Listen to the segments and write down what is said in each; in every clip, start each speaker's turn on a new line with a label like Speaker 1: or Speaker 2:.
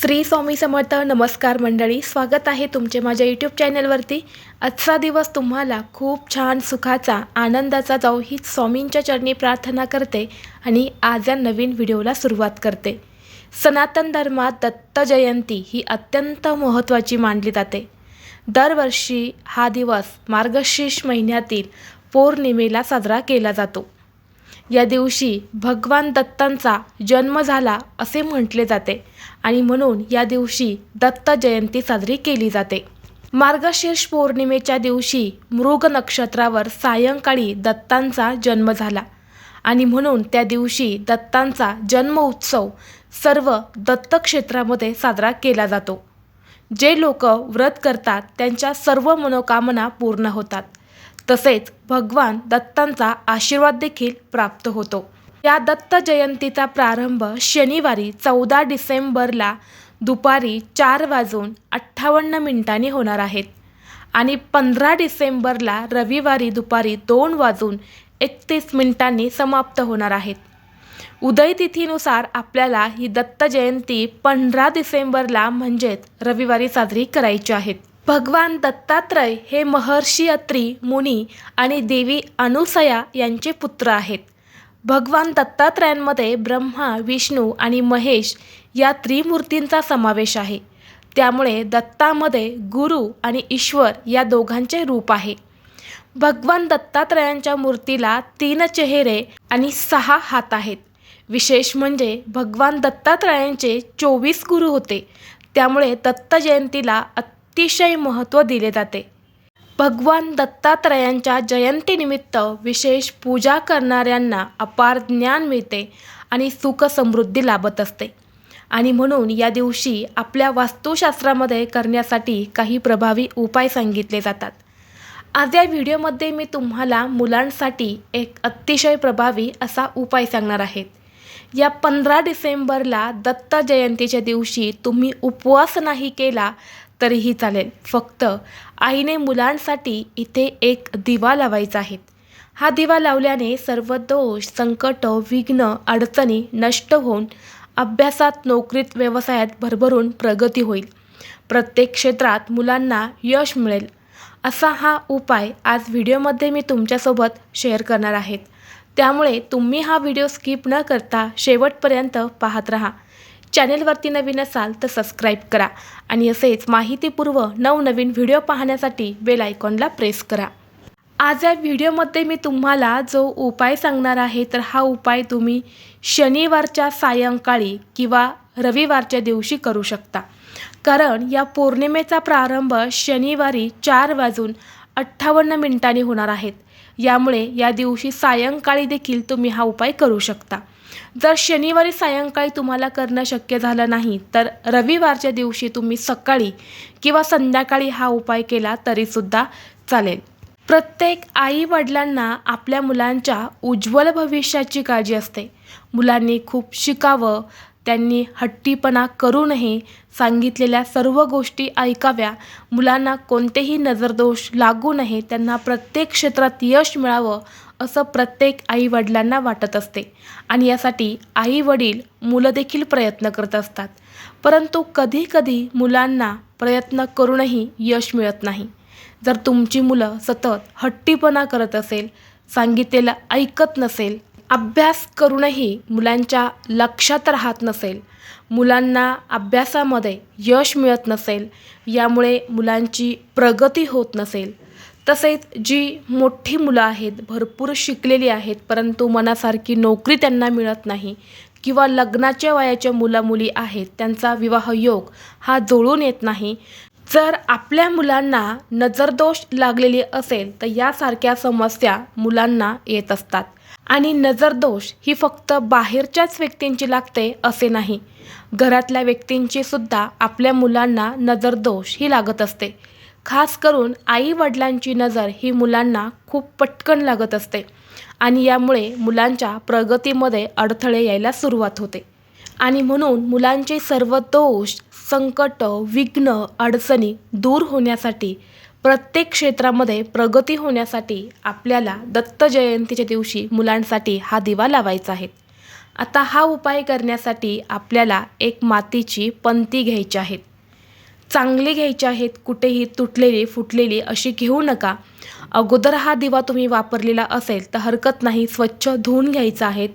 Speaker 1: श्री स्वामी समर्थ नमस्कार मंडळी स्वागत आहे तुमचे माझ्या यूट्यूब चॅनलवरती आजचा दिवस तुम्हाला खूप छान सुखाचा आनंदाचा जाऊ ही स्वामींच्या चरणी प्रार्थना करते आणि आज या नवीन व्हिडिओला सुरुवात करते. सनातन धर्मात दत्त जयंती ही अत्यंत महत्त्वाची मानली जाते. दरवर्षी हा दिवस मार्गशीर्ष महिन्यातील पौर्णिमेला साजरा केला जातो. या दिवशी भगवान दत्तांचा जन्म झाला असे म्हटले जाते आणि म्हणून या दिवशी दत्त जयंती साजरी केली जाते. मार्गशीर्ष पौर्णिमेच्या दिवशी मृग नक्षत्रावर सायंकाळी दत्तांचा जन्म झाला आणि म्हणून त्या दिवशी दत्तांचा जन्म उत्सव सर्व दत्तक्षेत्रामध्ये साजरा केला जातो. जे लोक व्रत करतात त्यांच्या सर्व मनोकामना पूर्ण होतात. तसेच भगवान दत्तांचा आशीर्वाद देखील प्राप्त होतो. या दत्त जयंतीचा प्रारंभ शनिवारी चौदा डिसेंबरला दुपारी चार वाजून अठ्ठावन्न मिनिटांनी होणार आहेत आणि पंधरा डिसेंबरला रविवारी दुपारी दोन वाजून एकतीस मिनिटांनी समाप्त होणार आहेत उदय तिथीनुसार आपल्याला ही दत्त जयंती पंधरा डिसेंबरला म्हणजेच रविवारी साजरी करायची आहेत भगवान दत्तात्रय हे महर्षी अत्री मुनी आणि देवी अनुसया यांचे पुत्र आहेत. भगवान दत्तात्रयांमध्ये ब्रह्मा विष्णू आणि महेश या त्रिमूर्तींचा समावेश आहे. त्यामुळे दत्तामध्ये गुरु आणि ईश्वर या दोघांचे रूप आहे. भगवान दत्तात्रयांच्या मूर्तीला तीन चेहरे आणि सहा हात आहेत. विशेष म्हणजे भगवान दत्तात्रयांचे चोवीस गुरु होते. त्यामुळे दत्त जयंतीला अतिशय महत्त्व दिले जाते. भगवान दत्तात्रयांच्या जयंतीनिमित्त विशेष पूजा करणाऱ्यांना अपार ज्ञान मिळते आणि सुख समृद्धी लाभत असते. आणि म्हणून या दिवशी आपल्या वास्तुशास्त्रामध्ये करण्यासाठी काही प्रभावी उपाय सांगितले जातात. आज या व्हिडिओमध्ये मी तुम्हाला मुलांसाठी एक अतिशय प्रभावी असा उपाय सांगणार आहेत या पंधरा डिसेंबरला दत्त जयंतीच्या दिवशी तुम्ही उपवास नाही केला तरीही चालेल. फक्त आईने मुलांसाठी इथे एक दिवा लावायचा आहे. हा दिवा लावल्याने सर्व दोष संकट विघ्न अडचणी नष्ट होऊन अभ्यासात नोकरीत व्यवसायात भरभरून प्रगती होईल. प्रत्येक क्षेत्रात मुलांना यश मिळेल. असा हा उपाय आज व्हिडिओमध्ये मी तुमच्यासोबत शेअर करणार आहेत त्यामुळे तुम्ही हा व्हिडिओ स्किप न करता शेवटपर्यंत पाहत राहा. चॅनेलवरती नवीन असाल तर सबस्क्राईब करा आणि असेच माहितीपूर्व नवनवीन व्हिडिओ पाहण्यासाठी बेल आयकॉनला प्रेस करा. आज या व्हिडिओमध्ये मी तुम्हाला जो उपाय सांगणार आहे तर हा उपाय तुम्ही शनिवारच्या सायंकाळी किंवा रविवारच्या दिवशी करू शकता. कारण या पौर्णिमेचा प्रारंभ शनिवारी चार वाजून अठ्ठावन्न मिनिटांनी होणार आहेत यामुळे या दिवशी सायंकाळी देखील तुम्ही हा उपाय करू शकता. जर शनिवारी सायंकाळी तुम्हाला करणं शक्य झालं नाही तर रविवारच्या दिवशी तुम्ही सकाळी किंवा संध्याकाळी हा उपाय केला तरीसुद्धा चालेल. प्रत्येक आई वडिलांना आपल्या मुलांच्या उज्ज्वल भविष्याची काळजी असते. मुलांनी खूप शिकावं त्यांनी हट्टीपणा करूनही सांगितलेल्या सर्व गोष्टी ऐकाव्या. मुलांना कोणतेही नजरदोष लागू नये त्यांना प्रत्येक क्षेत्रात यश मिळावं असं प्रत्येक आईवडिलांना वाटत असते. आणि यासाठी आईवडील मुलं देखील प्रयत्न करत असतात. परंतु कधीकधी मुलांना प्रयत्न करूनही यश मिळत नाही. जर तुमची मुलं सतत हट्टीपणा करत असेल सांगितलेलं ऐकत नसेल अभ्यास करूनही मुलांच्या लक्षात राहत नसेल. मुलांना अभ्यासामध्ये यश मिळत नसेल यामुळे मुलांची प्रगती होत नसेल. तसेच जी मोठी मुलं आहेत भरपूर शिकलेली आहेत परंतु मनासारखी नोकरी त्यांना मिळत नाही किंवा लग्नाच्या वयाच्या मुलामुली आहेत त्यांचा विवाह योग हा जुळून येत नाही जर आपल्या मुलांना नजरदोष लागलेली असेल तर यासारख्या समस्या मुलांना येत असतात. आणि नजरदोष ही फक्त बाहेरच्याच व्यक्तींची लागते असे नाही. घरातल्या व्यक्तींची सुद्धा आपल्या मुलांना नजरदोष ही लागत असते. खास करून आई वडिलांची नजर ही मुलांना खूप पटकन लागत असते. आणि यामुळे मुलांच्या प्रगतीमध्ये अडथळे यायला सुरुवात होते. आणि म्हणून मुलांचे सर्व दोष संकट विघ्न अडचणी दूर होण्यासाठी प्रत्येक क्षेत्रामध्ये प्रगती होण्यासाठी आपल्याला दत्त जयंतीच्या दिवशी मुलांसाठी हा दिवा लावायचा आहे. आता हा उपाय करण्यासाठी आपल्याला एक मातीची पंती घ्यायची आहेत चांगली घ्यायची आहेत कुठेही तुटलेली फुटलेली अशी घेऊ नका. अगोदर हा दिवा तुम्ही वापरलेला असेल तर हरकत नाही स्वच्छ धुवून घ्यायचा आहेत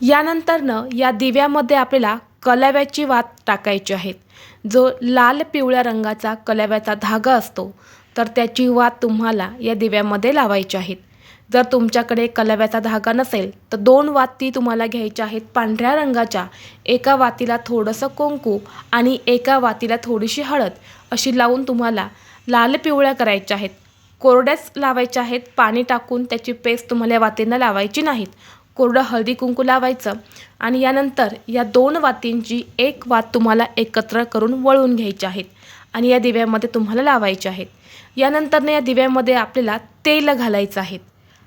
Speaker 1: यानंतरनं या दिव्यामध्ये आपल्याला कलाव्याची वात टाकायची आहेत जो लाल पिवळ्या रंगाचा कलाव्याचा धागा असतो तर त्याची वात तुम्हाला या दिव्यामध्ये लावायची आहेत. जर तुमच्याकडे कलाव्याचा धागा नसेल तर दोन वाती तुम्हाला घ्यायच्या आहेत पांढऱ्या रंगाच्या. एका वातीला थोडंसं कुंकू आणि एका वातीला थोडीशी हळद अशी लावून तुम्हाला लाल पिवळ्या करायच्या आहेत. कोरड्याच लावायच्या आहेत. पाणी टाकून त्याची पेस्ट तुम्हाला या वातींना लावायची नाहीत. कोरडं हळदी कुंकू लावायचं आणि यानंतर या दोन वातींची एक वात तुम्हाला एकत्र करून वळून घ्यायची आहेत आणि या दिव्यामध्ये तुम्हाला लावायचे आहेत. यानंतरनं या दिव्यामध्ये आपल्याला तेल घालायचं आहे.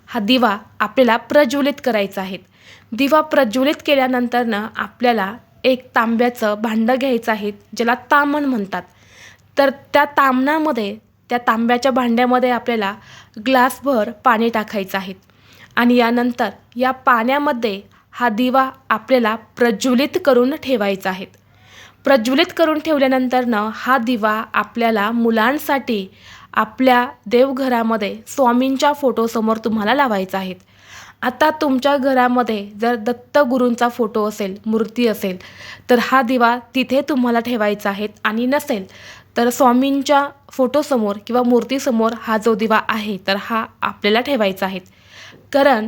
Speaker 1: हा दिवा आपल्याला प्रज्वलित करायचा आहे. दिवा प्रज्वलित केल्यानंतरनं आपल्याला एक तांब्याचं भांडं घ्यायचं आहे ज्याला तामण म्हणतात. तर त्या तामणामध्ये त्या तांब्याच्या भांड्यामध्ये आपल्याला ग्लासभर पाणी टाकायचं आहे. आणि यानंतर या पाण्यामध्ये हा दिवा आपल्याला प्रज्वलित करून ठेवायचा आहे. प्रज्वलित करून ठेवल्यानंतरनं हा दिवा आपल्याला मुलांसाठी आपल्या देवघरामध्ये स्वामींच्या फोटोसमोर तुम्हाला लावायचा आहे. आता तुमच्या घरामध्ये जर दत्तगुरूंचा फोटो असेल मूर्ती असेल तर हा दिवा तिथे तुम्हाला ठेवायचा आहे आणि नसेल तर स्वामींच्या फोटोसमोर किंवा मूर्तीसमोर हा जो दिवा आहे तर हा आपल्याला ठेवायचा आहे. कारण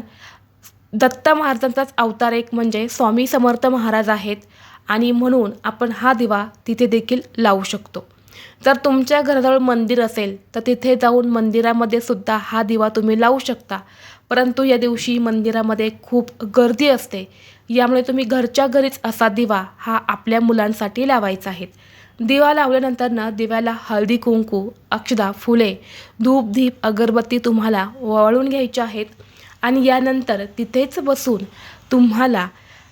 Speaker 1: दत्त महाराजांचाच अवतार एक म्हणजे स्वामी समर्थ महाराज आहेत आणि म्हणून आपण हा दिवा तिथे देखील लावू शकतो. जर तुमच्या घराजवळ मंदिर असेल तर तिथे जाऊन मंदिरामध्ये सुद्धा हा दिवा तुम्ही लावू शकता. परंतु या दिवशी मंदिरामध्ये खूप गर्दी असते. यामुळे तुम्ही घरच्या घरीच असा दिवा हा आपल्या मुलांसाठी लावायचा आहे. दिवा लावल्यानंतर ना दिव्याला हळदी कुंकू अक्षदा फुले धूप दीप अगरबत्ती तुम्हाला वळून घ्यायच्या आहेत. आणि यानंतर तिथेच बसून तुम्हाला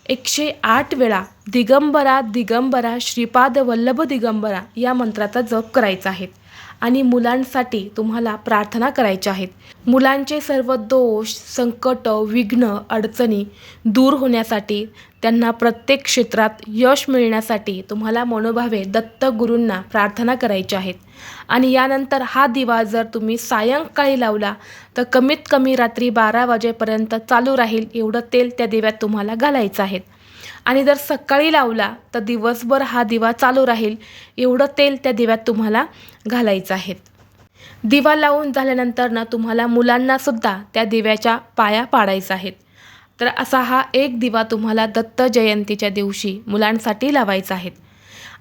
Speaker 1: एकशे आठ वेळा दिगंबरा दिगंबरा श्रीपाद वल्लभ दिगंबरा या मंत्राचा जप करायचा आहे. आणि मुलांसाठी तुम्हाला प्रार्थना करायच्या आहेत मुलांचे सर्व दोष संकट विघ्न अडचणी दूर होण्यासाठी त्यांना प्रत्येक क्षेत्रात यश मिळण्यासाठी तुम्हाला मनोभावे दत्त गुरूंना प्रार्थना करायच्या आहेत. आणि यानंतर हा दिवा जर तुम्ही सायंकाळी लावला तर कमीत कमी रात्री बारा वाजेपर्यंत चालू राहील एवढं तेल त्या दिव्यात तुम्हाला घालायचं आहे. आणि जर सकाळी लावला तर दिवसभर हा दिवा चालू राहील एवढं तेल त्या दिव्यात तुम्हाला घालायचं आहे. दिवा लावून झाल्यानंतर ना तुम्हाला मुलांनासुद्धा त्या दिव्याच्या पाया पाडायचा आहेत तर असा हा एक दिवा तुम्हाला दत्त जयंतीच्या दिवशी मुलांसाठी लावायचा आहे.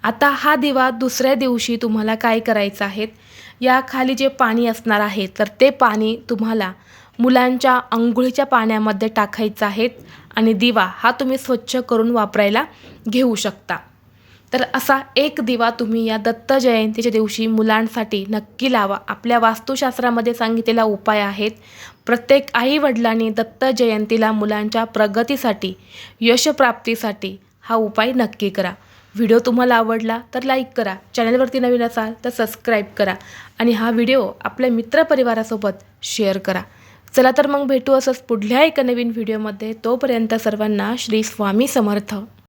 Speaker 1: आता हा दिवा दुसऱ्या दिवशी तुम्हाला काय करायचं आहे? या खाली जे पाणी असणार आहे तर ते पाणी तुम्हाला मुलांच्या अंघोळीच्या पाण्यामध्ये टाकायचं आहे आणि दिवा हा तुम्ही स्वच्छ करून वापरायला घेऊ शकता. तर असा एक दिवा तुम्ही या दत्त जयंतीच्या दिवशी मुलांसाठी नक्की लावा. आपल्या वास्तुशास्त्रामध्ये सांगितलेला उपाय आहेत प्रत्येक आई वडिलांनी दत्त जयंतीला मुलांच्या प्रगतीसाठी यशप्राप्तीसाठी हा उपाय नक्की करा. व्हिडिओ तुम्हाला आवडला तर लाईक करा चॅनलवरती नवीन असाल तर सबस्क्राईब करा आणि हा व्हिडिओ आपल्या मित्रपरिवारासोबत शेअर करा. चला तर मग भेटू असंच पुढल्या एका नवीन व्हिडिओमध्ये. तोपर्यंत सर्वांना श्री स्वामी समर्थ.